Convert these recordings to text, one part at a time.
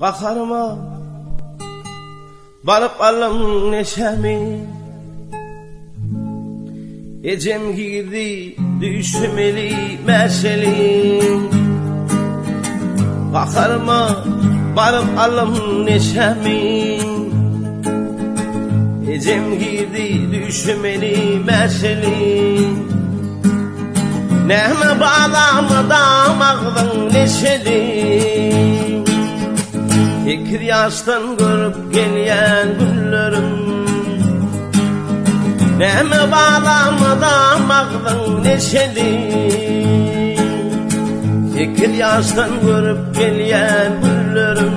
Bakarıma Varıp alım neşemi. Ecem girdi düşmeli meşeli. Bakarıma varıp alım neşemi. Ecem girdi düşmeli meşeli. Nehme bağlamadan ağzın neşeli Fikir yaştan görüp gelen günlerim Nehme bağlamadan ağzın neşeli. Fikir yaştan görüp gelen günlerim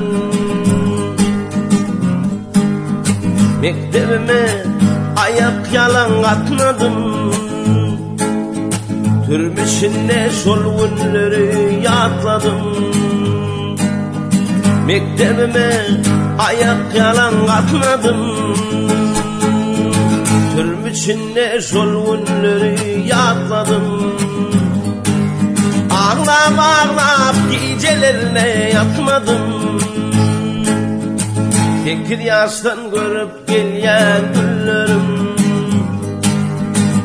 Mektebime ayak yalan atmadım Türbüşünde şol günleri yatladım Mektebime ayak yalan atmadım Türbüşünde şol günleri yatladım. Ağlam ağlap gecelerine yatmadım. Tekir yaştan görüp gelen güllerim.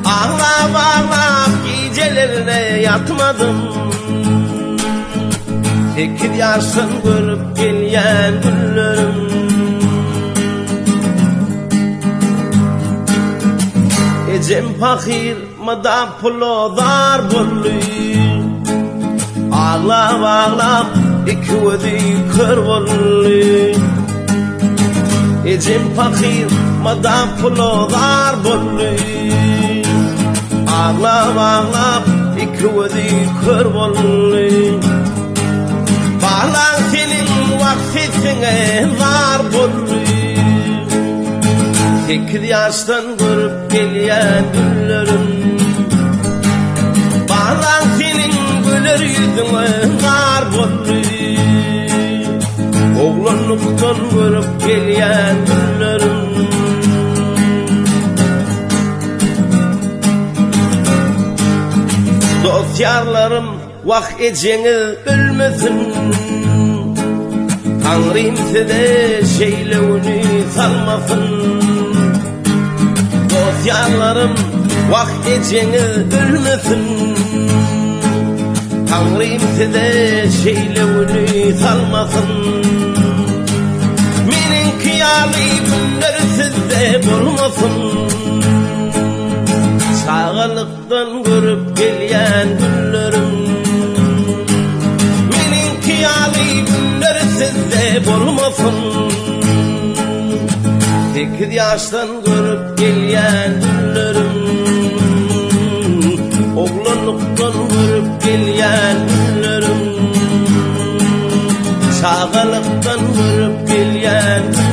Ağlap ağlap gecelerine yatmadım Tekir yaştan görüp gelen güllerim. Ecem fakir madam pulo dar bollu Ağlap ağlap iki ödü kör bollu Ecem fakir madam pulo dar bollu Ağlap ağlap iki ödü kör bollu Bağlan senin vaktitine var bollu Tekir yaştan görüp gelen güllerim. Bağlan senin güler yüzüne var bollu Oğlanlıktan görüp gelen güllerim. Dosyarlarım vak eceni ölmesin Tanrım size şeylevini salmasın Dosyarlarım vak eceni ölmesin. Tanrım size şeylevini salmasın Menin kıyali günler sizde bulmasın. Sağlıktan görüp gelen güllerim. Menin kıyali sizde bulmasın Sekiz yaştan görüp gelen güllerim Oğlanlıktan görüp gelen güllerim Sağlıktan görüp gelen güllerim